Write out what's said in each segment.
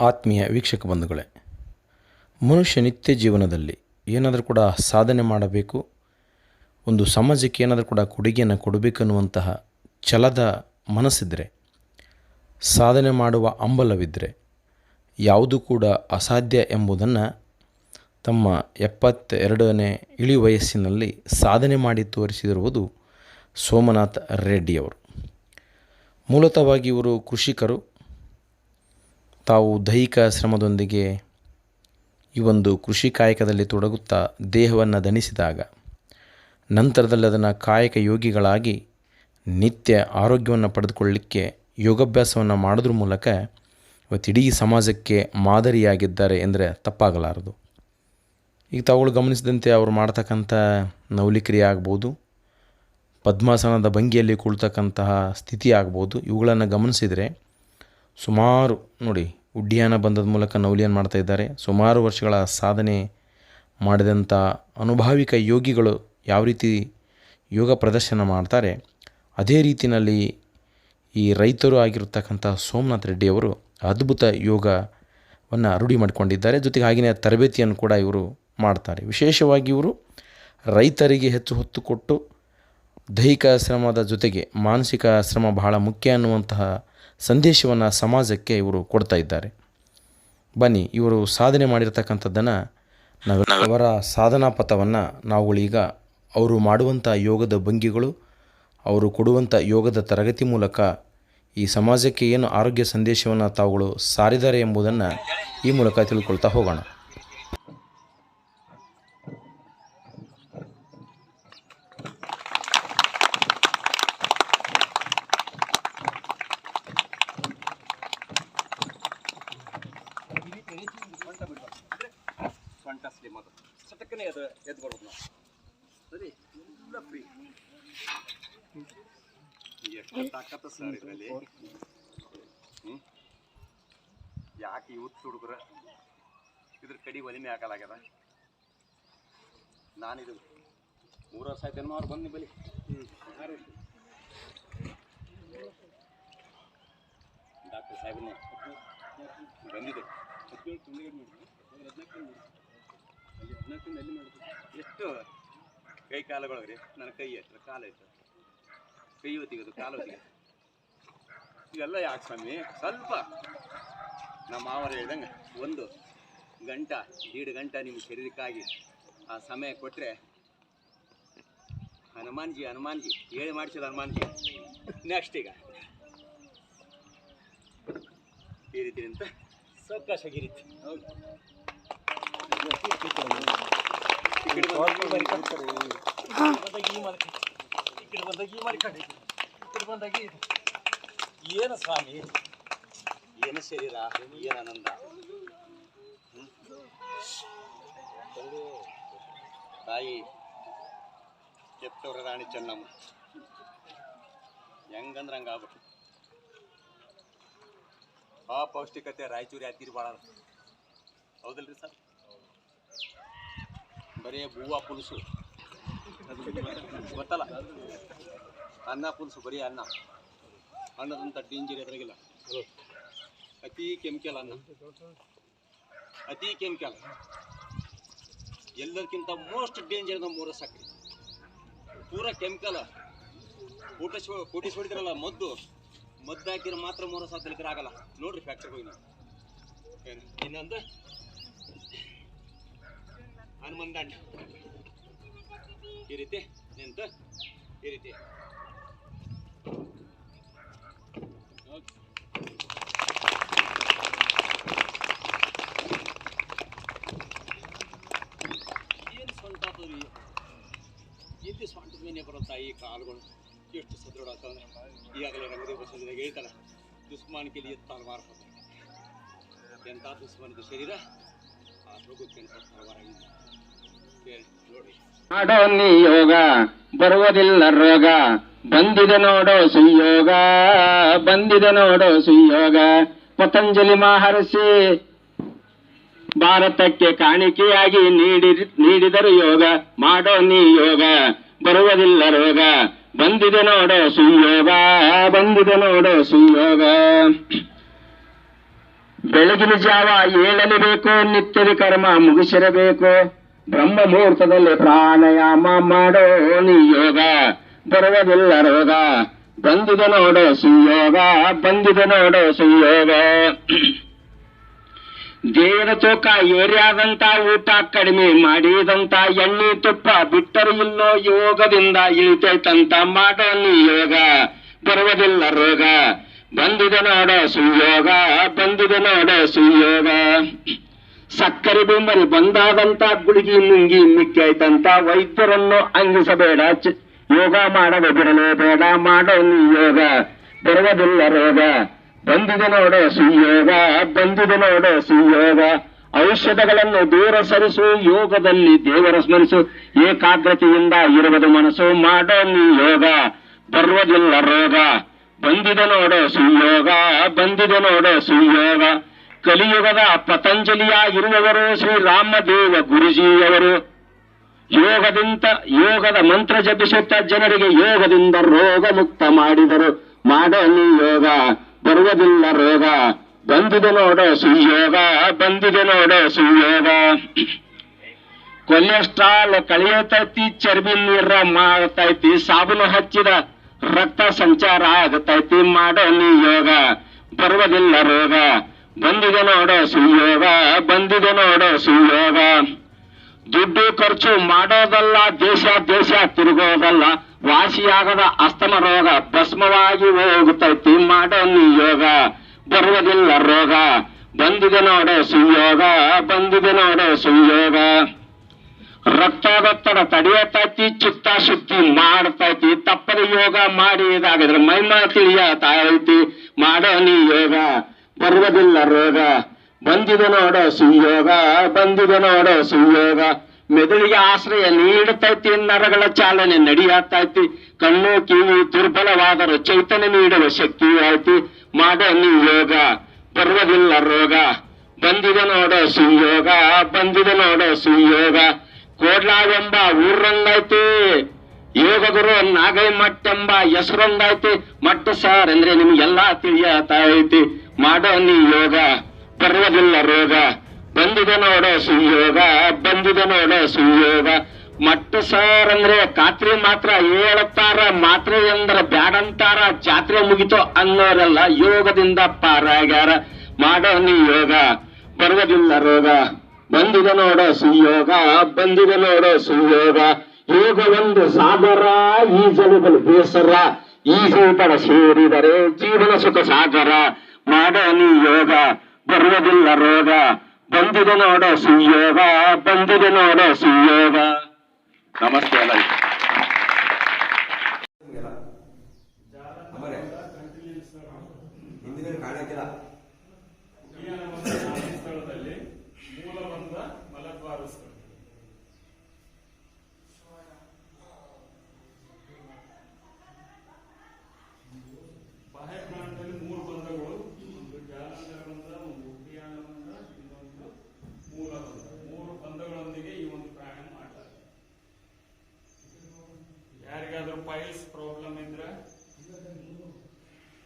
ಆತ್ಮೀಯ ವೀಕ್ಷಕ ಬಂಧುಗಳೇ, ಮನುಷ್ಯ ನಿತ್ಯ ಜೀವನದಲ್ಲಿ ಏನಾದರೂ ಕೂಡ ಸಾಧನೆ ಮಾಡಬೇಕು, ಒಂದು ಸಮಾಜಕ್ಕೆ ಏನಾದರೂ ಕೂಡ ಕೊಡುಗೆಯನ್ನು ಕೊಡಬೇಕನ್ನುವಂತಹ ಛಲದ ಮನಸ್ಸಿದ್ದರೆ ಸಾಧನೆ ಮಾಡುವ ಹಂಬಲವಿದ್ದರೆ ಯಾವುದು ಕೂಡ ಅಸಾಧ್ಯ ಎಂಬುದನ್ನು ತಮ್ಮ ಎಪ್ಪತ್ತೆರಡನೇ ಇಳಿ ವಯಸ್ಸಿನಲ್ಲಿ ಸಾಧನೆ ಮಾಡಿ ತೋರಿಸಿರುವುದು ಸೋಮನಾಥ್ ರೆಡ್ಡಿಯವರು ಮೂಲತಃವಾಗಿ ಇವರು ಕೃಷಿಕರು ತಾವು ದೈಹಿಕ ಶ್ರಮದೊಂದಿಗೆ ಈ ಒಂದು ಕೃಷಿ ಕಾಯಕದಲ್ಲಿ ತೊಡಗುತ್ತಾ ದೇಹವನ್ನು ದಣಿಸಿದಾಗ ನಂತರದಲ್ಲಿ ಅದನ್ನು ಕಾಯಕ ಯೋಗಿಗಳಾಗಿ ನಿತ್ಯ ಆರೋಗ್ಯವನ್ನು ಪಡೆದುಕೊಳ್ಳಲಿಕ್ಕೆ ಯೋಗಾಭ್ಯಾಸವನ್ನು ಮಾಡೋದ್ರ ಮೂಲಕ ಇವತ್ತಿಡೀ ಸಮಾಜಕ್ಕೆ ಮಾದರಿಯಾಗಿದ್ದಾರೆ ಎಂದರೆ ತಪ್ಪಾಗಲಾರದು. ಈಗ ತಾವುಗಳು ಗಮನಿಸಿದಂತೆ ಅವರು ಮಾಡ್ತಕ್ಕಂಥ ನವಲಿಕ್ರಿಯೆ ಆಗ್ಬೋದು, ಪದ್ಮಾಸನದ ಭಂಗಿಯಲ್ಲಿ ಕುಳ್ತಕ್ಕಂತಹ ಸ್ಥಿತಿ ಆಗ್ಬೋದು, ಇವುಗಳನ್ನು ಗಮನಿಸಿದರೆ ಸುಮಾರು ನೋಡಿ ಉಡ್ಡಿಯಾನ ಬಂದದ ಮೂಲಕ ನೌಲಿಯನ್ ಮಾಡ್ತಾ ಇದ್ದಾರೆ. ಸುಮಾರು ವರ್ಷಗಳ ಸಾಧನೆ ಮಾಡಿದಂಥ ಅನುಭಾವಿಕ ಯೋಗಿಗಳು ಯಾವ ರೀತಿ ಯೋಗ ಪ್ರದರ್ಶನ ಮಾಡ್ತಾರೆ, ಅದೇ ರೀತಿಯಲ್ಲಿ ಈ ರೈತರು ಆಗಿರತಕ್ಕಂಥ ಸೋಮನಾಥ್ ರೆಡ್ಡಿಯವರು ಅದ್ಭುತ ಯೋಗವನ್ನು ರೂಢಿ ಮಾಡಿಕೊಂಡಿದ್ದಾರೆ. ಜೊತೆಗೆ ಹಾಗೆಯೇ ತರಬೇತಿಯನ್ನು ಕೂಡ ಇವರು ಮಾಡ್ತಾರೆ. ವಿಶೇಷವಾಗಿ ಇವರು ರೈತರಿಗೆ ಹೆಚ್ಚು ಹೊತ್ತು ಕೊಟ್ಟು ದೈಹಿಕ ಶ್ರಮದ ಜೊತೆಗೆ ಮಾನಸಿಕ ಶ್ರಮ ಬಹಳ ಮುಖ್ಯ ಅನ್ನುವಂತಹ ಸಂದೇಶವನ್ನು ಸಮಾಜಕ್ಕೆ ಇವರು ಕೊಡ್ತಾ ಇದ್ದಾರೆ. ಬನ್ನಿ ಇವರು ಸಾಧನೆ ಮಾಡಿರ್ತಕ್ಕಂಥದ್ದನ್ನು ನಾವು ಅವರ ಸಾಧನಾ ಪಥವನ್ನು ನಾವುಗಳೀಗ ಅವರು ಮಾಡುವಂಥ ಯೋಗದ ಭಂಗಿಗಳು ಅವರು ಕೊಡುವಂಥ ಯೋಗದ ತರಗತಿ ಮೂಲಕ ಈ ಸಮಾಜಕ್ಕೆ ಏನು ಆರೋಗ್ಯ ಸಂದೇಶವನ್ನು ತಾವುಗಳು ಸಾರಿದ್ದಾರೆ ಎಂಬುದನ್ನು ಈ ಮೂಲಕ ತಿಳ್ಕೊಳ್ತಾ ಹೋಗೋಣ ಸೊಂಟ ಸ್ಲಿಮ್ ಅದು ಸಟಕ್ಕನೆ ಅದು ಎದ್ದು ಬರ್ಬೋದು ನಾವು ಸರಿ ಎಲ್ಲ ಫ್ರೀ ಎಷ್ಟು ತಾಕತ್ತ ಸರ್ ಇದರಲ್ಲಿ? ಯಾಕೆ ಇವತ್ತು ಹುಡುಗರ? ಇದ್ರ ಕಡಿ ಒಲಿಮೆ ಹಾಕಲಾಗ್ಯದ? ನಾನಿದು. ಮೂರು ವರ್ಷ ಆಯ್ತೇನೋ ಅವ್ರು ಬಂದು ಬಲಿ ಡಾಕ್ಟರ್ ಸಾಹೇಬನೇ ಬಂದಿದೆ. ಎಷ್ಟು ಕೈ ಕಾಲುಗಳು ರೀ ನನ್ನ ಕೈ ಹತ್ರ ಕಾಲು ಐತೆ ಕೈ ತೆಗೆದು ಕಾಲು ಇವೆಲ್ಲ ಯಾಕೆ ಸ್ವಾಮಿ? ಸ್ವಲ್ಪ ನಮ್ಮ ಮಾವರು ಹೇಳ್ದಂಗೆ ಒಂದು ಗಂಟ ದೀಡ್ ಗಂಟ ನಿಮ್ಮ ಶರೀರಕ್ಕಾಗಿ ಆ ಸಮಯ ಕೊಟ್ಟರೆ ಹನುಮಾನ್ಜಿ ಹನುಮಾನ್ಜಿ ಹೇಳಿ ಮಾಡಿಸಿದ ಹನುಮಾನ್ಜಿ. ನೆಕ್ಸ್ಟ್ ಈಗ. ಈ ರೀತಿ ಅಂತ ಸಾವಕಾಶಾಗಿ ಈ ಕಡೆ ಬಂದಾಗ ಈ. ಈ ಕಡೆ ಕಡೆ ಬಂದಾಗ ಇದು. ಏನು ಸ್ವಾಮಿ? ಏನು ಶರೀರ ಏನು ಆನಂದ? ತಾಯಿ ಕೆತ್ತವರ ರಾಣಿ ಚೆನ್ನಮ್ಮ. ಹೆಂಗಂದ್ರೆ ಹಂಗೆ ಆಗ್ಬೇಕು? ಆ ಪೌಷ್ಟಿಕತೆ ರಾಯಚೂರು ಯಾದಗಿರಿ ಭಾಳ. ಹೌದಲ್ರಿ ಸರ್? ಬರೀ ಹೂವು ಪುಲ್ಸು ಗೊತ್ತಲ್ಲ. ಅನ್ನ ಪುಲ್ಸು ಬರೀ ಅನ್ನ. ಅನ್ನದಂಥ ಡೇಂಜರ್ ಎದುರಾಗಿಲ್ಲ. ಅತಿ ಕೆಮಿಕಲ್ ಅನ್ನ. ಅತಿ ಕೆಮಿಕಲ್. ಎಲ್ಲದಕ್ಕಿಂತ ಮೋಸ್ಟ್ ಡೇಂಜರ್ ನಮ್ಮ ಮೂರ ಸಕ್ಕರೆ ಪೂರ ಕೆಮಿಕಲ್. ಊಟ ಕೋಟಿಸ್ ಹೊಡಿದ್ರಲ್ಲ ಮದ್ದು. ಮದ್ದು ಹಾಕಿದ್ರೆ ಮಾತ್ರ ಮೂರ ಸಾಧ್ಯ ಆಗಲ್ಲ. ನೋಡ್ರಿ ಫ್ಯಾಕ್ಟ್ರಿಗೆ ಹೋಗಿ ನಾವು. ಇನ್ನೊಂದು? ಹನುಮನ್ ಈ ರೀತಿ ನಿಂತು ಈ ರೀತಿ ಏನು ಸ್ವಂತ ರೀ ಎಲ್ಲಿ ಸ್ವಂತದ ಮೇಲೆ ಬರುತ್ತಾ ಈ ಕಾಲುಗಳು? ಎಷ್ಟು ಸದೃಢ ಅಂತಂದ್ರೆ ಈಗಾಗಲೇ ರಂಗದೇ ಬಸವದಾಗ ಹೇಳ್ತಾರ ದುಸ್ಮಾನ್ ಕೆಲಿ ಎತ್ತಾಲ್ ಮಾರ್ಪದ ಎಂಥ ದುಸ್ಮಾನಿದ ಶರೀರ? ಆ ರೋಗಕ್ಕೆ ಎಂಥ ತರವಾರಾಗಿದೆ ಹೇಳಿ ನೋಡಿ ಮಾಡೋ ನೀ ಯೋಗ, ಬರುವುದಿಲ್ಲ ರೋಗ. ಬಂದಿದೆ ನೋಡೋ ಸುಯೋಗ, ಬಂದಿದೆ ನೋಡೋ ಸುಯೋಗ. ಪತಂಜಲಿ ಮಹರ್ಷಿ ಭಾರತಕ್ಕೆ ಕಾಣಿಕೆಯಾಗಿ ನೀಡಿ, ನೀಡಿದರು ಯೋಗ. ಮಾಡೋ ನೀ ಯೋಗ, ಬರುವುದಿಲ್ಲ ರೋಗ. ಬಂದಿದೆ ನೋಡೋ ಸುಯೋಗ, ಬಂದಿದೆ ನೋಡೋ ಸುಯೋಗ. ಬೆಳಗಿನ ಜಾವ ಏಳಲೇಬೇಕು, ನಿತ್ಯದ ಕರ್ಮ ಮುಗಿಸಿರಬೇಕು. ಬ್ರಹ್ಮ ಮುಹೂರ್ತದಲ್ಲಿ ಪ್ರಾಣಾಯಾಮ ಮಾಡೋ ನೀ ಯೋಗ ಬರುವುದಿಲ್ಲ ರೋಗ. ಬಂದಿದೆ ನೋಡೋ ಸುಯೋಗ. ಬಂದಿದೆ ನೋಡೋ ಸುಯೋಗ. ದೇವರ ತೂಕ ಏರಿಯಾದಂತ ಊಟ ಕಡಿಮೆ ಮಾಡಿದಂತ ಎಣ್ಣೆ ತುಪ್ಪ ಬಿಟ್ಟರು ಇಲ್ಲೋ ಯೋಗದಿಂದ ಇಳಿತೈತಂತ ಮಾಡೋ ನೀ ಯೋಗ ಬರುವುದಿಲ್ಲ ರೋಗ. ಬಂದಿದೆ ನೋಡೋ ಸುಯೋಗ. ಬಂದಿದೆ ನೋಡೋ ಸುಯೋಗ. ಸಕ್ಕರೆ ಬೆಂಬರಿ ಬಂದಾದಂತ ಗುಳಿಗಿ ನುಂಗಿ ಮಿಕ್ಕೈತಂತ ವೈದ್ಯರನ್ನು ಅಂಗಿಸಬೇಡ. ಯೋಗ ಮಾಡದೆ ಬಿಡಲು ಬೇಡ, ಮಾಡೋ ನೀ ಯೋಗ. ಬರುವುದಿಲ್ಲ ರೋಗ. ಬಂದಿದೆ ನೋಡೋ ಸುಯೋಗ, ಬಂದಿದೆ ನೋಡೋ ಸುಯೋಗ. ಔಷಧಗಳನ್ನು ದೂರ ಸರಿಸು, ಯೋಗದಲ್ಲಿ ದೇವರ ಸ್ಮರಿಸು. ಏಕಾಗ್ರತೆಯಿಂದ ಇರುವುದು ಮನಸ್ಸು, ಮಾಡೋ ನೀ ಯೋಗ. ಬರುವುದಿಲ್ಲ ರೋಗ. ಬಂದಿದೆ ನೋಡೋ ಸುಯೋಗ, ಬಂದಿದೆ ನೋಡೋ ಸುಯೋಗ. ಕಲಿಯುಗದ ಪತಂಜಲಿಯ ಇರುವವರು ಶ್ರೀರಾಮದೇವ ಗುರುಜಿಯವರು. ಯೋಗದಿಂದ, ಯೋಗದ ಮಂತ್ರ ಜಪಿಸುತ್ತ ಜನರಿಗೆ ಯೋಗದಿಂದ ರೋಗ ಮುಕ್ತ ಮಾಡಿದರು. ಮಾಡೋ ನೀ ಯೋಗ, ಬರುವುದಿಲ್ಲ ರೋಗ. ಬಂದಿದೆ ನೋಡೋ ಸುಯೋಗ, ಬಂದಿದೆ ನೋಡೋ ಸುಯೋಗ. ಕೊಲೆಸ್ಟ್ರಾಲ್ ಕಳೆಯತೈತಿ ಚರ್ಬಿ ನೀರ ಮಾಡತೈತಿ ಸಾಬೂನು ಹಚ್ಚಿದ ರಕ್ತ ಸಂಚಾರ ಆಗತೈತಿ. ಮಾಡೋ ನೀ ಯೋಗ, ಬರುವುದಿಲ್ಲ ರೋಗ. ಬಂದಿದೆ ನೋಡೋ ಸುಯೋಗ ಬಂದಿದೆ ನೋಡೋ ಸುಯೋಗ. ದುಡ್ಡು ಖರ್ಚು ಮಾಡೋದಲ್ಲ, ದೇಶ ದೇಶ ತಿರುಗೋದಲ್ಲ. ವಾಸಿಯಾಗದ ಅಸ್ತಮ ರೋಗ ಭಸ್ಮವಾಗಿ ಹೋಗುತ್ತೈತಿ ಮಾಡೋ ನಿಯೋಗ, ಬರುವುದಿಲ್ಲ ರೋಗ. ಬಂದಿದೆ ನೋಡೋ ಸುಯೋಗ, ಬಂದಿದೆ ನೋಡೋ ಸುಯೋಗ. ರಕ್ತದೊತ್ತಡ ತಡೆಯತೈತಿ, ಚಿತ್ತ ಶುದ್ಧಿ ಮಾಡ್ತೈತಿ. ತಪ್ಪದ ಯೋಗ ಮಾಡಿದಾಗಿದ್ರೆ ಮೈಮ ತಿಳಿಯತೈತಿ ಮಾಡೋ ನೀ ಯೋಗ ಬರುವುದಿಲ್ಲ ರೋಗ. ಬಂದಿದೆ ನೋಡೋ ಸುಯೋಗ, ಬಂದಿದೆ ನೋಡೋ ಸುಯೋಗ. ಮೆದುಳಿಗೆ ಆಶ್ರಯ ನೀಡುತ್ತೈತಿ, ನರಗಳ ಚಾಲನೆ ನಡೆಯತ್ತೈತಿ ಕಣ್ಣು, ಕಿವಿ, ದುರ್ಬಲವಾದರೂ ಚೈತನ್ಯ ನೀಡುವ ಶಕ್ತಿ ಆಯ್ತಿ ಮಾಡೋ ನೀ ಯೋಗ. ಬರುವುದಿಲ್ಲ ರೋಗ. ಬಂದಿದೆ ನೋಡೋ ಸುಯೋಗ, ಬಂದಿದೆ ನೋಡೋ ಸುಯೋಗ. ಕೋಡ್ಲಾವೆಂಬ ಊರೊಂದೈತಿ. ಯೋಗ ಗುರು ನಾಗೈ ಮಟ್ಟೆಂಬ ಹೆಸರೊಂದೈತಿ. ಮಟ್ಟ ಸರ್ ಅಂದ್ರೆ ನಿಮ್ಗೆಲ್ಲಾ ತಿಳಿಯತೈತಿ. ಮಾಡೋ ಯೋಗ ಬರುವುದಿಲ್ಲ ರೋಗ ಬಂದಿದೆ ನೋಡೋ ಸುಯೋಗ ಬಂದಿದೆ ನೋಡೋ ಸುಯೋಗ. ಮಟ್ಟ ಸರ್ ಅಂದ್ರೆ ಖಾತ್ರಿ ಮಾತ್ರ ಹೇಳುತ್ತಾರ ಮಾತ್ರೆ ಎಂದ್ರ ಬ್ಯಾಡಂತಾರ, ಜಾತ್ರೆ ಮುಗಿತೋ ಅನ್ನೋರೆಲ್ಲ ಯೋಗದಿಂದ ಪಾರಾಗ್ಯಾರ. ಮಾಡೋ ಯೋಗ ಬರುವುದಿಲ್ಲ ರೋಗ ಬಂದಿದೆ ನೋಡೋ ಸುಯೋಗ ಬಂದಿದೆ ನೋಡೋ ಸುಯೋಗ. ಯೋಗ ಒಂದು ಸಾಗರ, ಈ ಜನಗಳು ಬೇಸರ. ಈ ಸೇರಿದರೆ ಜೀವನ ಸುಖ ಸಾಗರ. ಮಾಡೋ ನೀ ಯೋಗ ಬರುವುದಿಲ್ಲ ರೋಗ ಬಂದಿದೆ ನೋಡೋ ಸುಯೋಗ ಬಂದಿದೆ ನೋಡೋ ಸುಯೋಗ ನಮಸ್ತೆ ಎಲ್ಲರಿಗೂ ಅಮರೆ ಹಿಂದಿನ ಕಾಣಕ್ಕಿಲ್ಲ ಸ್ಥಳದಲ್ಲಿ ಮೂಲಬಂಧ ಮಲದ್ವಾರ ಸ್ಥಳ ಬಾಹ್ಯ ಪ್ರಾಣದಲ್ಲಿ ಮೂರು ಬಂಧಗಳು ಒಂದು ಜಾಲಂಧರ ಬಂಧ ಒಂದು ಉದ್ಯಾನ ಬಂಧ ಇನ್ನೊಂದು ಮೂಲ ಬಂಧ ಮೂರು ಬಂಧಗಳೊಂದಿಗೆ ಈ ಒಂದು ಪ್ರಾಣ ಮಾಡ್ತಾರೆ ಯಾರಿಗಾದ್ರೂ ಪೈಲ್ಸ್ ಪ್ರಾಬ್ಲಮ್ ಇದ್ರೆ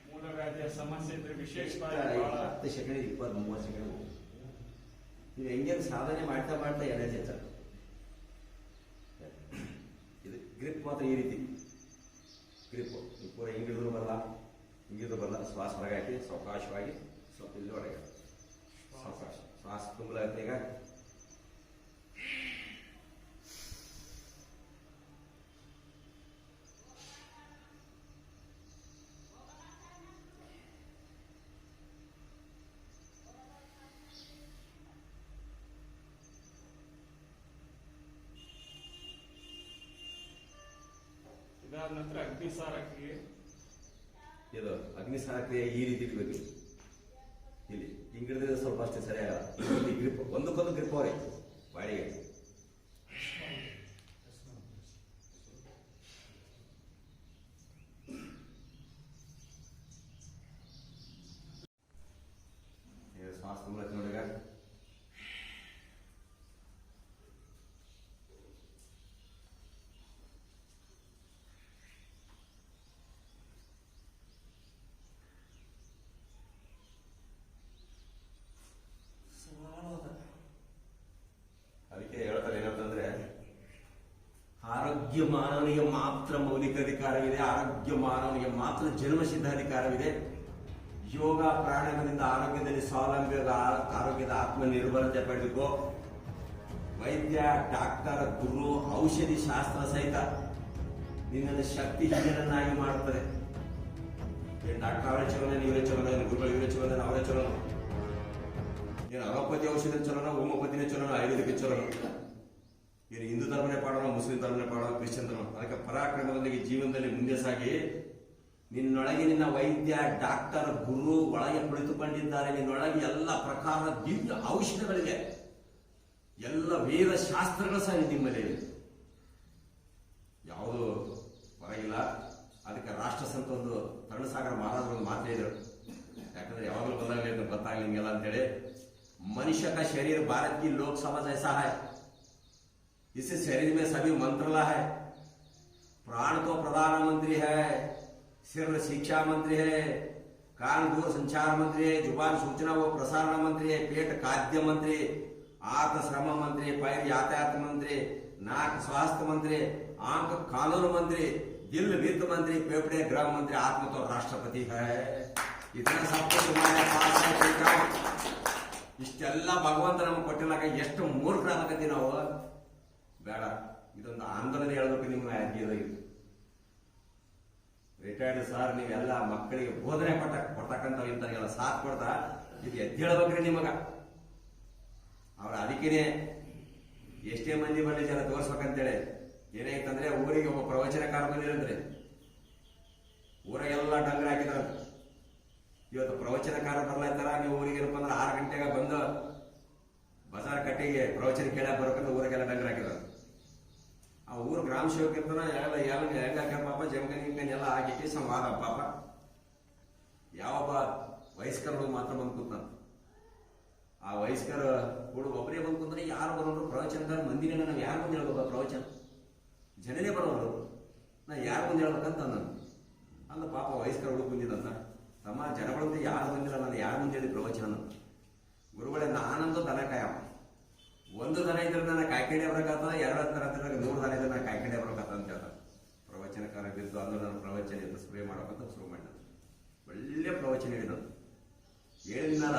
ಮೂಲವ್ಯಾಧಿಯ ಸಮಸ್ಯೆ ಇದ್ರೆ ವಿಶೇಷವಾಗಿ ಬಹಳ ಹತ್ತು ಸೆಕೆಂಡ್ ಇಪ್ಪತ್ತು ಮೂವತ್ತು ಸೆಕೆಂಡ್ ನೀವು ಹೆಂಗೆ ಸಾಧನೆ ಮಾಡ್ತಾ ಮಾಡ್ತಾ ಎನರ್ಜಿ ಹೆಚ್ಚಾಗ ಇದು ಗ್ರಿಪ್ ಮಾತ್ರ ಈ ರೀತಿ. ಗ್ರಿಪ್ ಪೂರ ಹಿಂಗಿದ್ರು ಬರಲ್ಲ. ಹಿಂಗಿದ್ರು ಬರಲ್ಲ. ಶ್ವಾಸ ಹೊರಗಾಕಿ ಸಾವಕಾಶವಾಗಿ ಸ್ವಲ್ಪ ಇಲ್ಲಿ ಒಳಗೆ ಸಾವಕಾಶ. ಶ್ವಾಸ ತುಂಬಲಾಗುತ್ತೆ ಈಗ ಇದಾದ ನಂತರ ಅಗ್ನಿಸಾರ ಕ್ರಿಯೆ. ಇದು ಅಗ್ನಿಸಾರ ಕ್ರಿಯೆ ಈ ರೀತಿ ಇಡಬೇಕು ಇಲ್ಲಿ ಹಿಂಗಿಡಿದ್ರೆ ಸ್ವಲ್ಪ ಅಷ್ಟೇ ಸರಿಯಾಗಲ್ಲ. ಗ್ರಿಪ್, ಒಂದಕ್ಕೊಂದು ಗ್ರಿಪ್ ಅವರೇ. ಬಾಡಿಗೆ ಶ್ವಾಸ ತುಂಬಲತ್ತಿ ನೋಡಿಗ ಆರೋಗ್ಯ ಮಾನವನಿಗೆ ಮಾತ್ರ ಮೌಲಿಕ ಅಧಿಕಾರವಿದೆ ಆರೋಗ್ಯ ಮಾನವನಿಗೆ ಮಾತ್ರ ಜನ್ಮಸಿದ್ಧ ಅಧಿಕಾರವಿದೆ ಯೋಗ ಪ್ರಾಣಾಯಾಮದಿಂದ ಆರೋಗ್ಯದಲ್ಲಿ ಸ್ವಾವಲಂಬಿ ಆರೋಗ್ಯದ ಆತ್ಮನಿರ್ಭರತೆ ಪಡೆದುಕೋ. ವೈದ್ಯ, ಡಾಕ್ಟರ್, ಗುರು, ಔಷಧಿ ಶಾಸ್ತ್ರ ಸಹಿತ ನಿನ್ನನ್ನು ಶಕ್ತಿಹೀನನಾಗಿ ಮಾಡುತ್ತದೆ. ಏನ್ ಡಾಕ್ಟರ್ ಅವರೇ ಚಲೋನ ಇವರೇ ಚಲೋನ ಗುರುಗಳು ಇವರೇ ಚಲೋನ ಅವರೇ ಚಲೋನ? ನೀನು ಅಲೋಪತಿ ಔಷಧಿ ಚಲೋನ, ಹೋಮೋಪತಿನೇ ಚಲೋನ ಆಯುರ್ವೇದಿಕ ಇವರು ಹಿಂದೂ ಧರ್ಮನೇ ಪಾಡೋಣ, ಮುಸ್ಲಿಂ ಧರ್ಮನೇ ಪಾಡೋಣ, ಕ್ರಿಶ್ಚಿಯನ್ ಧರ್ಮ ಅದಕ್ಕೆ ಪರಾಕ್ರಮದೊಂದಿಗೆ ಜೀವನದಲ್ಲಿ ಮುಂದೆ ಸಾಗಿ, ನಿನ್ನೊಳಗೆ ನಿನ್ನ ವೈದ್ಯ, ಡಾಕ್ಟರ್, ಗುರು ಒಳಗೆ ಕುಳಿತುಕೊಂಡಿದ್ದಾರೆ. ನಿನ್ನೊಳಗೆ ಎಲ್ಲ ಪ್ರಕಾರದ ದಿವ್ಯ ಔಷಧಗಳಿವೆ. ಎಲ್ಲ ವೇದ ಶಾಸ್ತ್ರಗಳು ಸಹ ನಿಮ್ಮಲ್ಲಿ ಯಾವುದು ಹೊರಗಿಲ್ಲ ಅದಕ್ಕೆ ರಾಷ್ಟ್ರ ಸಂತ ಒಂದು ತರಣಸಾಗರ ಮಹಾರಾಜರು ಒಂದು ಮಾತೇ ಇದ್ರು. ಯಾಕಂದ್ರೆ ಯಾವಾಗಲೂ ಬಂದಾಗಲಿ ಗೊತ್ತಾಗಲಿ ಹಿಂಗೆಲ್ಲ ಅಂತೇಳಿ. ಮನುಷ್ಯಕ ಶರೀರ ಭಾರತೀಯ ಲೋಕಸಭಾ ಸಹಾಯ. जैसा है इस शरीर में सभी मंत्रालय है प्राण तो प्रधानमंत्री है सिर शिक्षा मंत्री है कान दूर संचार मंत्री है जुबान सूचना व प्रसारण मंत्री है पेट खाद्य मंत्री आत्म श्रम मंत्री पैर यातायात मंत्री नाक स्वास्थ्य मंत्री आंख कानून मंत्री दिल वित्त मंत्री फेफड़े गृह मंत्री आत्म तो राष्ट्रपति है इतना सब कुछ हमारे पास है ठीक है ಇಷ್ಟೆಲ್ಲ ಭಗವಂತ ನಮ್ಗೆ ಕೊಟ್ಟಿಲ್ಲಾಗ ಎಷ್ಟು ಮೂರ್ಖರಾಗತ್ತೀವಿ ನಾವು ಬೇಡ. ಇದೊಂದು ಆಂದೋಲನ ಹೇಳಬೇಕು ನಿಮ್ಮ ಯಾದಗಿರಿ ರಿಟೈರ್ಡ್ ಸರ್ ನೀವೆಲ್ಲ ಮಕ್ಕಳಿಗೆ ಬೋಧನೆ ಕೊಟ್ಟ ಕೊಡ್ತಕ್ಕಂಥ ಇಂಥವ್ರಿಗೆಲ್ಲ ಸಾಥ್ ಕೊಡ್ತಾ ಇದು ಎದ್ದೇಳ್ಬೇಕ್ರಿ ನಿಮಗ. ಅವ್ರ ಅದಕ್ಕೇನೆ ಎಷ್ಟೇ ಮಂದಿ ಬರಲಿ ಜನ ತೋರ್ಸ್ಬೇಕಂತೇಳಿ. ಏನಾಯ್ತಂದ್ರೆ ಊರಿಗೆ ಒಬ್ಬ ಪ್ರವಚನಕಾರ ಬಂದಿರಂದ್ರೆ ಊರಾಗೆಲ್ಲ ಡಂಗ್ರ ಹಾಕಿದ್ರ. ಇವತ್ತು ಪ್ರವಚನಕಾರ ಬರ್ಲಾಯ್ತಾರ, ನೀವು ಊರಿಗೆ ಏನಪ್ಪ ಅಂದ್ರೆ ಆರು ಗಂಟೆಗೆ ಬಂದು ಬಜಾರ್ ಕಟ್ಟಿಗೆ ಪ್ರವಚನ ಕೇಳ ಬರ್ಬೇಕಂದ್ರೆ ಊರಿಗೆಲ್ಲ ಡಂಗ್ರ ಹಾಕಿದ್ರು. ಆ ಊರು ಗ್ರಾಮ ಸೇವಕ ಇರ್ತಾನ ಎಲ್ಲ ಎಲ್ಲ ಹಾಕ್ಯಾರ ಪಾಪ ಗಿಮ್ಖಾನಿ ಎಲ್ಲ ಹಾಕಿ ಸಂವಾದ ಪಾಪ. ಯಾವೊಬ್ಬ ವಯಸ್ಕರು ಮಾತ್ರ ಬಂದು ಕೂತಾನ. ಆ ವಯಸ್ಕರ ಕೂಡ ಒಬ್ಬರೇ ಬಂದು ಕೂತ್ರೆ ಯಾರು ಬರೋರು ಪ್ರವಚನ ಮಂದಿನ ನಾವು ಯಾರು ಮುಂದೆ ಹೇಳ್ಬೇಕು ಪ್ರವಚನ? ಜನನೇ ಬರೋರು. ನಾ ಯಾರು ಮುಂದೆ ಹೇಳ್ಬೇಕಂತ ನಾನು ಅಲ್ಲ ಪಾಪ ವಯಸ್ಕರ ಹುಡುಗ ಬಂದಿದಂತ ತಮ್ಮ ಜನಗಳಂತೆ ಯಾರು ಬಂದಿಲ್ಲ, ನಾನು ಯಾರು ಮುಂದೆ ಹೇಳಿ ಪ್ರವಚನ. ಗುರುಗಳೇ ನಾನಂದು ತಲೆ ಕಾಯವ ಒಂದು ದನ ಇದ್ರೆ ನನ್ನ ಕಾಯ್ಕಡೆ ಬರಕತ್ತ ಎರಡು ಹತ್ತರ ಹತ್ತಿರ ನೂರು ದನ ಇದ್ರೆ ನಾನು ಕಾಯ್ಕಡೆ ಬರಕತ್ತ ಅಂತ ಹೇಳ್ತಾರೆ. ಪ್ರವಚನಕಾರ ಬಿದ್ದು ಅಂದ್ರೆ ನಾನು ಪ್ರವಚನ ಇದ್ದು ಸ್ಪ್ರೇ ಮಾಡಬೇಕಂತ ಶುರು ಮಾಡಿದ. ಒಳ್ಳೆ ಪ್ರವಚನ ಹೇಳಿದ ಹೇಳಿದ್ಮೇಲ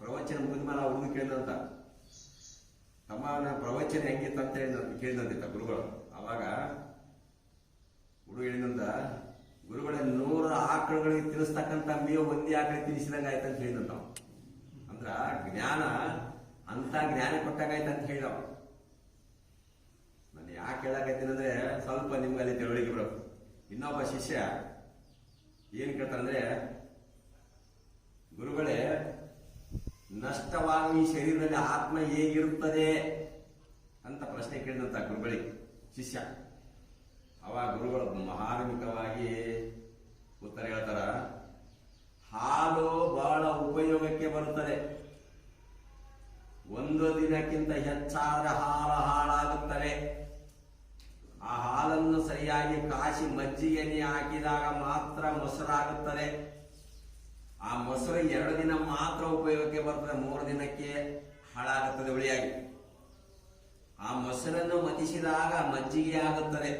ಪ್ರವಚನ ಮುಗಿದ ಮೇಲೆ ಹುಡುಗ ಕೇಳಿದಂತ ತಮ್ಮ ನನ್ನ ಪ್ರವಚನ ಹೆಂಗಿತ್ತು ಅಂತ ಹೇಳಿ ಕೇಳಿದಂತಿತ್ತ ಗುರುಗಳು. ಅವಾಗ ಹುಡುಗ ಹೇಳಿದಂತ ಗುರುಗಳ, ನೂರ ಆಕಳುಗಳಿಗೆ ತಿನ್ನಿಸ್ತಕ್ಕಂಥ ಮೇವು ಒಂದೇ ಆಕಳಿಗೆ ತಿನ್ನಿಸಿದಂಗ ಆಯ್ತಂತ ಹೇಳಿದಂತ. ಅಂದ್ರ ಜ್ಞಾನ ಅಂತ ಜ್ಞಾನ ಕೊಟ್ಟಾಗಾಯ್ತು ಅಂತ ಹೇಳಿದವ ನಾನು ಯಾಕೆ ಹೇಳಕತ್ತೀನಿ ಅಂದ್ರೆ ಸ್ವಲ್ಪ ನಿಮ್ಗಲ್ಲಿ ತಿಳುವಳಿಕೆ ಬರೋ ಇನ್ನೊಬ್ಬ ಶಿಷ್ಯ ಏನ್ ಕೇಳ್ತಾರಂದ್ರೆ ಗುರುಗಳೇ, ನಷ್ಟವಾಗಿ ಶರೀರದಲ್ಲಿ ಆತ್ಮ ಹೇಗಿರುತ್ತದೆ ಅಂತ ಪ್ರಶ್ನೆ ಕೇಳಿದಂತ ಗುರುಗಳಿಗೆ, ಶಿಷ್ಯ. ಅವಾಗ ಗುರುಗಳು ಮಹಾರ್ಮಿಕವಾಗಿ ಉತ್ತರ ಹೇಳ್ತಾರ, ಹಾಲು ಬಹಳ ಉಪಯೋಗಕ್ಕೆ ಬರುತ್ತದೆ. ಒಂದು ದಿನಕ್ಕಿಂತ ಹೆಚ್ಚಾದ ಹಾಲು ಹಾಳಾಗುತ್ತವೆ ಆ ಹಾಲನ್ನು ಸರಿಯಾಗಿ ಕಾಶಿ ಮಜ್ಜಿಗೆನೆ ಹಾಕಿದಾಗ ಮಾತ್ರ ಮೊಸರಾಗುತ್ತದೆ. ಆ ಮೊಸರು ಎರಡು ದಿನ ಮಾತ್ರ ಉಪಯೋಗಕ್ಕೆ ಬರ್ತದೆ. ಮೂರು ದಿನಕ್ಕೆ ಹಾಳಾಗುತ್ತದೆ ಉಳಿಯಾಗಿ ಆ ಮೊಸರನ್ನು ಮತಿಸಿದಾಗ ಮಜ್ಜಿಗೆ ಆಗುತ್ತದೆ.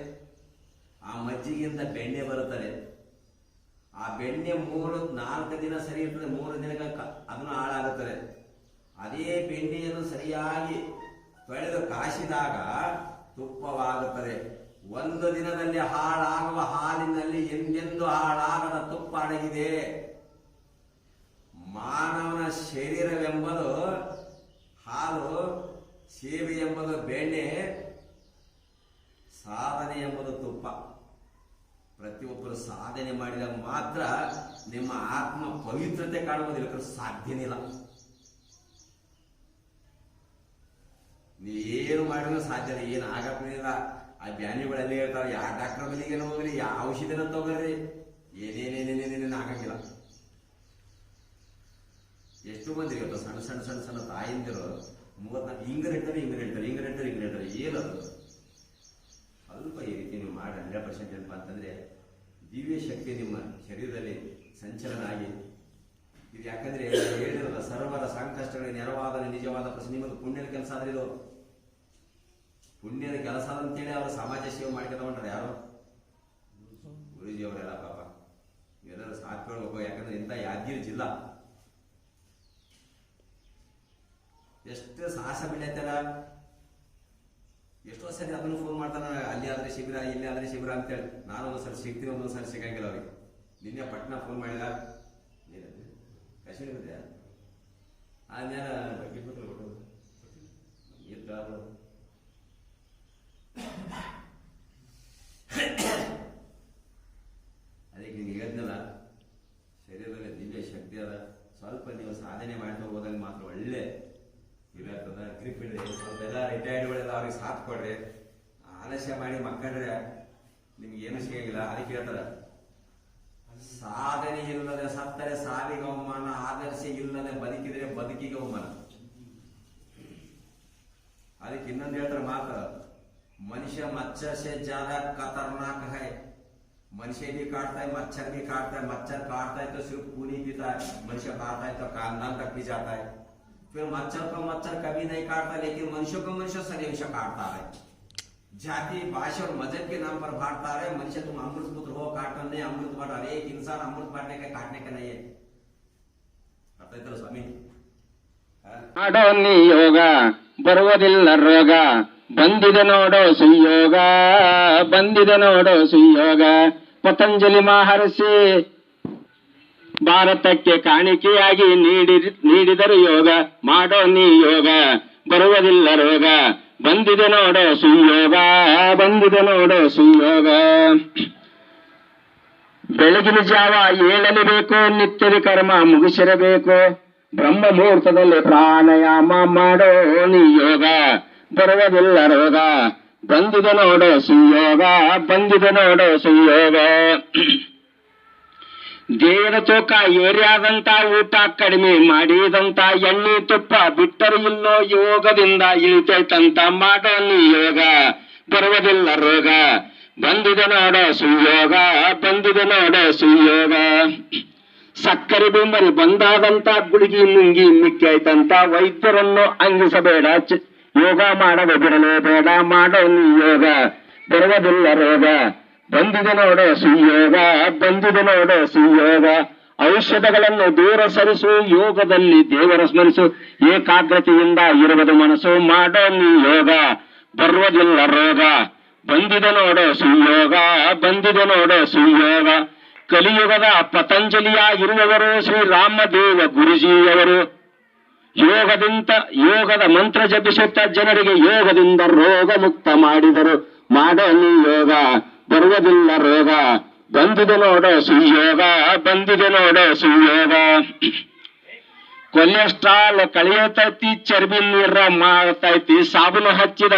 ಆ ಮಜ್ಜಿಗೆಯಿಂದ ಬೆಣ್ಣೆ ಬರುತ್ತದೆ. ಆ ಬೆಣ್ಣೆ ಮೂರು ನಾಲ್ಕು ದಿನ ಸರಿ ಇರ್ತದೆ. ಮೂರು ದಿನಕ್ಕೆ ಅದನ್ನು ಹಾಳಾಗುತ್ತದೆ. ಅದೇ ಬೆಣ್ಣೆಯನ್ನು ಸರಿಯಾಗಿ ತೊಳೆದು ಕಾಸಿದಾಗ ತುಪ್ಪವಾಗುತ್ತದೆ. ಒಂದು ದಿನದಲ್ಲಿ ಹಾಳಾಗುವ ಹಾಲಿನಲ್ಲಿ ಎಂದೆಂದು ಹಾಳಾಗದ ತುಪ್ಪ ಅಡಗಿದೆ. ಮಾನವನ ಶರೀರವೆಂಬುದು ಹಾಲು ಸೇವೆ ಎಂಬುದು ಬೆಣ್ಣೆ, ಸಾಧನೆ ಎಂಬುದು ತುಪ್ಪ. ಪ್ರತಿಯೊಬ್ಬರು ಸಾಧನೆ ಮಾಡಿದಾಗ ಮಾತ್ರ ನಿಮ್ಮ ಆತ್ಮ ಪವಿತ್ರತೆ ಕಾಣುವುದಿಲ್ಲ ಸಾಧ್ಯನೇ ಇಲ್ಲ ಏನು ಮಾಡಿದ್ರು ಸಾಧ್ಯ ಏನು ಆಗಪ್ಪಿಲ್ಲ ಆ ಬ್ಯಾನಿಗಳಲ್ಲಿ ಹೇಳ್ತಾರೆ ಯಾವ ಡಾಕ್ಟರ್ ಬಳಿಗೆ ಹೋಗ್ರಿ ಯಾವ ಔಷಧಿನ ತಗೋರಿ ಏನೇನೇನೇನೇನೇನೇನು ಆಗಂಗಿಲ್ಲ. ಎಷ್ಟು ಮಂದಿ ಇವತ್ತು ಸಣ್ಣ ಸಣ್ಣ ಸಣ್ಣ ಸಣ್ಣ ತಾಯಿಂದಿರು, ಮೂವತ್ನಾಲ್ಕು ಹಿಂಗರ್ ಹೇಳ್ತಾರೆ ಹಿಂಗರ್ ಹೇಳ್ತಾರೆ ಹಿಂಗರ್ ಹೇಳ್ತಾರೆ ಹಿಂಗರ್ ಹೇಳ್ತಾರೆ ಏನದು ಸ್ವಲ್ಪ ಈ ರೀತಿ ನೀವು ಮಾಡಿ, ಹಂಡ್ರೆಡ್ ಪರ್ಸೆಂಟ್ ಏನಪ್ಪ ಅಂತಂದ್ರೆ ದಿವ್ಯ ಶಕ್ತಿ ನಿಮ್ಮ ಶರೀರದಲ್ಲಿ ಸಂಚಲನ ಆಗಿ ಇದು ಯಾಕಂದ್ರೆ ಹೇಳಿರಲ್ಲ ಸರ್ವರ ಸಂಕಷ್ಟಗಳಿಗೆ ನೆರವಾದ ನಿಜವಾದ ನಿಮ್ಮದು ಪುಣ್ಯದ ಕೆಲಸ ಆದ್ರೆ ಇದು ಪುಣ್ಯದ ಕೆಲಸ ಅಂತೇಳಿ ಅವರು ಸಮಾಜ ಸೇವೆ ಮಾಡ್ಕೊಂಡ್ರೆ ಯಾರು? ಗುರುಜಿ ಅವರೆಲ್ಲ ಪಾಪ. ಎಲ್ಲರೂ ಸಾತ್ಕೊಳ್ಬೇಕು ಯಾಕಂದ್ರೆ ಇಂಥ ಯಾದಗಿರಿ ಜಿಲ್ಲಾ. ಎಷ್ಟು ಸಾಹಸ ಬೆಳೆಯತ್ತಲ್ಲ ಎಷ್ಟೋ ಸರಿ ಅದನ್ನು ಫೋನ್ ಮಾಡ್ತಾನೆ, ಅಲ್ಲಿ ಆದ್ರೆ ಶಿಬಿರ, ಇಲ್ಲಿ ಆದ್ರೆ ಶಿಬಿರ ಅಂತೇಳಿ. ನಾನು ಒಂದೊಂದ್ಸರಿ ಸಿಗ್ತೀನಿ ಒಂದೊಂದ್ಸರಿ ಸಿಗಂಗಿಲ್ಲ ಅವ್ರಿಗೆ. ನಿನ್ನೆ ಪಟ್ನಾ ಫೋನ್ ಮಾಡಿದ ಕಾಶ್ಮೀರ ಇದೆ ಆದ್ಮೇಲೆ ಬಗ್ಗೆ ಗೊತ್ತಿಲ್ಲ ಕೊಟ್ಟರು. ಅದಕ್ಕೆ ನೀನು ಹೇಳಿದ್ನಲ್ಲ, ಶರೀರದಲ್ಲಿ ದಿವ್ಯ ಶಕ್ತಿ ಅದ. ಸ್ವಲ್ಪ ನೀವು ಸಾಧನೆ ಮಾಡ್ತಾ ಹೋದಾಗ ಮಾತ್ರ ಒಳ್ಳೆ ಇದಾಗ್ತದ ಗ್ರಿಪ್ ಸ್ವಲ್ಪ ಎಲ್ಲ ರಿಟೈರ್ಡ್ಗಳೆಲ್ಲ ಅವ್ರಿಗೆ ಸಾಥ್ ಕೊಡ್ರಿ. ಆಲಸ್ಯ ಮಾಡಿ ಮಕ್ಕಳ್ರೆ ನಿಮ್ಗೆ ಏನು ಸಿಗಂಗಿಲ್ಲ. ಅದಕ್ಕೆ ಹೇಳ್ತಾರ ಸಾಧನೆ ಇಲ್ಲದೆ ಸತ್ತರೆ ಸಾವಿಗೆ ಅವಮಾನ ಆದರ್ಶ ಇಲ್ಲದೆ ಬದುಕಿದ್ರೆ ಬದುಕಿಗೆ ಅವಮಾನ ಅದಕ್ಕೆ ಇನ್ನೊಂದು ಹೇಳ್ತಾರೆ ಮಾತು ಮನುಷ್ಯ मच्छर से ज्यादा खतरनाक है मनुष्य भी काटता है मच्छर भी काटता है मच्छर काटता है तो सिर्फ खून ही पीता है मनुष्य काटता है तो खानदान तक भी जाता है फिर मच्छर को मच्छर कभी नहीं काटता लेकिन मनुष्य को मनुष्य सदैव काटता है जाति भाषा और मजहब के नाम पर बांट पा रहे मनुष्य तुम अमृत पुत्र हो काटन नहीं अमृत बांट रहे एक इंसान अमृत बांटने का काटने का नहीं है ಅರ್ಥ ಇದ್ದಲ್ಲ ಸ್ವಾಮಿ? ಮಾಡೋ ನೀ ಯೋಗ, ಬರುವುದಿಲ್ಲ ರೋಗ. ಬಂದಿದೆ ನೋಡೋ ಸುಯೋಗ, ಬಂದಿದೆ ನೋಡೋ ಸುಯೋಗ. ಪತಂಜಲಿ ಮಹರ್ಷಿ ಭಾರತಕ್ಕೆ ಕಾಣಿಕೆಯಾಗಿ ನೀಡಿ, ನೀಡಿದರು ಯೋಗ. ಮಾಡೋ ನೀ ಯೋಗ, ಬರುವುದಿಲ್ಲ ರೋಗ. ಬಂದಿದೆ ನೋಡ ಸುಯೋಗ, ಬಂದಿದೆ ನೋಡ ಸುಯೋಗ. ಬೆಳಗಿನ ಜಾವ ಏಳಲೇಬೇಕು ನಿತ್ಯದ ಕರ್ಮ ಮುಗಿಸಿರಬೇಕು. ಬ್ರಹ್ಮ ಮುಹೂರ್ತದಲ್ಲಿ ಪ್ರಾಣಾಯಾಮ ಮಾಡೋ, ನಿಯೋಗ. ಬರುವುದಿಲ್ಲ ರೋಗ. ಬಂದಿದೆ ನೋಡ ಸುಯೋಗ, ಬಂದಿದೆ ನೋಡ ಸುಯೋಗ. ದೇಹದ ತೂಕ ಏರಿಯಾದಂತ ಊಟ ಕಡಿಮೆ ಮಾಡಿದಂತ ಎಣ್ಣೆ ತುಪ್ಪ ಬಿಟ್ಟರು ಇಲ್ಲೋ ಯೋಗದಿಂದ ಇಳಿತೈತಂತ ಮಾಡೋ ಯೋಗ. ಬರುವುದಿಲ್ಲ ರೋಗ. ಬಂದಿದೆ ನೋಡ ಸುಯೋಗ, ಬಂದಿದೆ ನೋಡ ಸುಯೋಗ. ಸಕ್ಕರೆ ಬೆಂಬರಿ ಬಂದಾದಂತ ಗುಳಿಗಿ ನುಂಗಿ ಮಿಕ್ಕೈತಂತ ವೈದ್ಯರನ್ನು ಅಂಗಿಸಬೇಡ. ಯೋಗ ಮಾಡದೆ ಬಿಡಲೇಬೇಡ ಮಾಡೋ ನೀ ಯೋಗ. ಬರುವುದಿಲ್ಲ ರೋಗ. ಬಂದಿದೆ ನೋಡ ಸುಯೋಗ ಬಂದಿದೆ ನೋಡ ಸುಯೋಗ. ಔಷಧಗಳನ್ನು ದೂರ ಸರಿಸು, ಯೋಗದಲ್ಲಿ ದೇವರ ಸ್ಮರಿಸು. ಏಕಾಗ್ರತೆಯಿಂದ ಇರುವುದು ಮನಸ್ಸು ಮಾಡೋ ನೀ ಯೋಗ ಬರುವುದಿಲ್ಲ ರೋಗ. ಬಂದಿದೆ ನೋಡ ಸುಯೋಗ ಬಂದಿದೆ ನೋಡ ಸುಯೋಗ. ಕಲಿಯುಗದ ಪತಂಜಲಿಯ ಇರುವವರು ಶ್ರೀರಾಮದೇವ ಗುರುಜಿಯವರು. ಯೋಗದಿಂದ, ಯೋಗದ ಮಂತ್ರ ಜಪಿಸುತ್ತ ಜನರಿಗೆ ಯೋಗದಿಂದ ರೋಗ ಮುಕ್ತ ಮಾಡಿದರು. ಮಾಡೋ ನೀ ಯೋಗ ಬರುವುದಿಲ್ಲ ರೋಗ. ಬಂದಿದೆ ನೋಡೆ ಸುಯೋಗ, ಬಂದಿದೆ ನೋಡೆ ಸುಯೋಗ. ಕೊಲೆಸ್ಟ್ರಾಲ್ ಕಳೆಯತೈತಿ ಚರ್ಬಿ ನೀರ ಮಾಡತೈತಿ ಸಾಬೂನು ಹಚ್ಚಿದ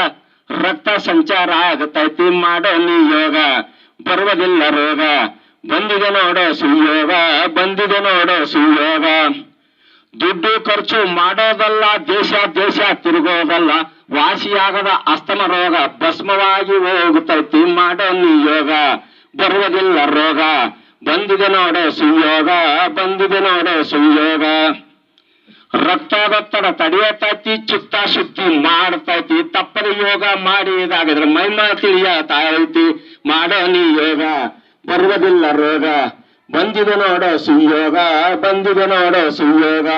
ರಕ್ತ ಸಂಚಾರ ಆಗತೈತಿ, ಮಾಡೋ ನೀ ಯೋಗ ಬರುವುದಿಲ್ಲ ರೋಗ. ಬಂದಿದೆ ನೋಡೋ ಸುಯೋಗ, ಬಂದಿದೆ ನೋಡೋ ಸುಯೋಗ. ದುಡ್ಡು ಖರ್ಚು ಮಾಡೋದಲ್ಲ, ದೇಶ ದೇಶ ತಿರುಗೋದಲ್ಲ ವಾಸಿಯಾಗದ ಅಸ್ತಮ ರೋಗ ಭಸ್ಮವಾಗಿ ಹೋಗುತ್ತೈತಿ, ಮಾಡೋ ನೀ ಯೋಗ ಬರುವುದಿಲ್ಲ ರೋಗ. ಬಂದಿದೆ ನೋಡೋ ಸುಯೋಗ, ಬಂದಿದೆ ನೋಡೋ ಸುಯೋಗ. ರಕ್ತದೊತ್ತಡ ತಡೆಯತೈತಿ ಚಿತ್ತ ಶುದ್ಧಿ ಮಾಡ್ತೈತಿ, ತಪ್ಪದ ಯೋಗ ಮಾಡಿ ಇದಾಗಿದ್ರೆ ಮೈಮ ತಿಳಿಯತೈತಿ ಮಾಡೋ ನೀ ಯೋಗ ಬರುವುದಿಲ್ಲ ರೋಗ. ಬಂದಿದೆ ನೋಡೋ ಸುಯೋಗ, ಬಂದಿದೆ ನೋಡೋ ಸುಯೋಗ.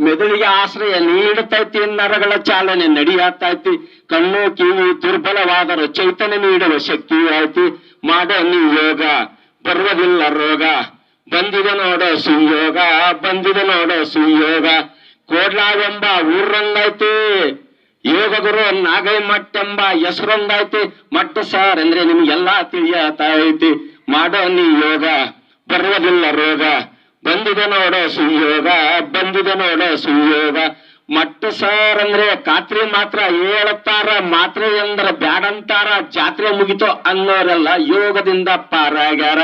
ಮೆದುಳಿಗೆ ಆಶ್ರಯ ನೀಡುತ್ತೈತಿ ನರಗಳ ಚಾಲನೆ ನಡೆಯತ್ತೈತಿ ಕಣ್ಣು, ಕಿವಿ ದುರ್ಬಲವಾದರೂ ಚೈತನ್ಯ ನೀಡುವ ಶಕ್ತಿ ಆಯ್ತಿ. ಮಾಡೋ ನೀ ಯೋಗ, ಬರುವುದಿಲ್ಲ ರೋಗ. ಬಂದಿದೆ ನೋಡೋ ಸುಯೋಗ, ಬಂದಿದೆ ನೋಡೋ ಸುಯೋಗ. ಕೋಡ್ಲಾವೆಂಬ ಊರೊಂದೈತಿ ಯೋಗ ಗುರು ನಾಗೈ ಮಟ್ಟೆಂಬ ಎಂಬ ಹೆಸರೊಂದೈತಿ ಮಟ್ಟ ಸರ್ ಅಂದ್ರೆ ನಿಮ್ಗೆಲ್ಲಾ ತಿಳಿಯತೈತಿ ಮಾಡೋ ನೀ ಯೋಗ, ಬರುವುದಿಲ್ಲ ರೋಗ. ಬಂದಿದೆ ನೋಡ ಸುಯೋಗ ಬಂದಿದೆ ನೋಡ ಸುಯೋಗ. ಮಟ್ಟು ಸರ್ ಅಂದ್ರೆ ಖಾತ್ರಿ ಮಾತ್ರ ಹೇಳುತ್ತಾರ ಮಾತ್ರೆ ಎಂದ್ರ ಬ್ಯಾಡಂತಾರ ಜಾತ್ರೆ ಮುಗಿತು ಅನ್ನೋರೆಲ್ಲ ಯೋಗದಿಂದ ಪಾರಾಗ್ಯಾರ.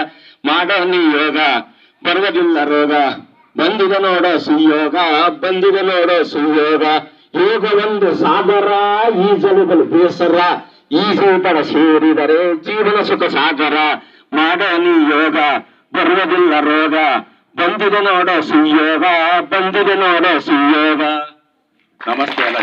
ಮಾಡೋ ನೀ ಯೋಗ, ಬರುವುದಿಲ್ಲ ರೋಗ. ಬಂದಿದೆ ನೋಡ ಸುಯೋಗ ಬಂದಿದೆ ನೋಡ ಸುಯೋಗ. ಯೋಗ ಒಂದು ಸಾಗರ ಈಜಲುಗಳು ಬೇಸರ. ಈಜುತಡ ಸೇರಿದರೆ ಜೀವನ ಸುಖ ಸಾಗರ. ಮಾಡೋ ನೀ ಯೋಗ, ಬರುವುದಿಲ್ಲ ರೋಗ. ಬಂದಿದೆ ನೋಡೋ ಸುಯೋಗ ಬಂದಿದೆ ನೋಡೋ ಸುಯೋಗ ನಮಸ್ತೆ ಎಲ್ಲ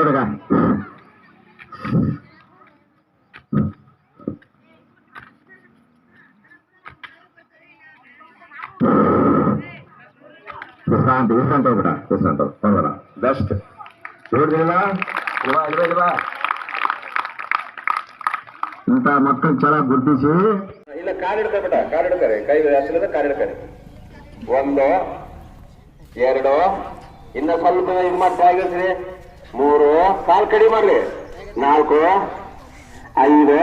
ಹುಡುಗ ವಿಶ್ರಾಂತಿ ವಿಶ್ರಾಂತಿ ಹೋಗ್ಬಿಡ, ವಿಶ್ರಾಂತಿ ಹೋಗ್ಬೇಡ ಬೆಸ್ಟ್ ನೋಡಿದ್ರಿಲ್ಲ? ಇಲ್ವಾ ಇಲ್ವಾ ಇಲ್ವಾ ಇಂಥ ಮಕ್ಕಳು ಗುರ್ತಿಸಿ. ಇಲ್ಲ, ಕಾರ್ ಹಿಡ್ಕೊಬೇಡ, ಕಾರ್ ಹಿಡ್ತಾರೆ ಕೈ ಹೆಸರದ ಕಾರ್ ಹಿಡ್ತಾರೆ ಒಂದು, ಎರಡು, ಇನ್ನ ಸ್ವಲ್ಪ ಇದು ಆಗಿರ್ತೀರಿ ಮೂರು ಕಾಲ್ ಕಡಿ ಮಾಡ್ರಿ ನಾಲ್ಕು ಐದು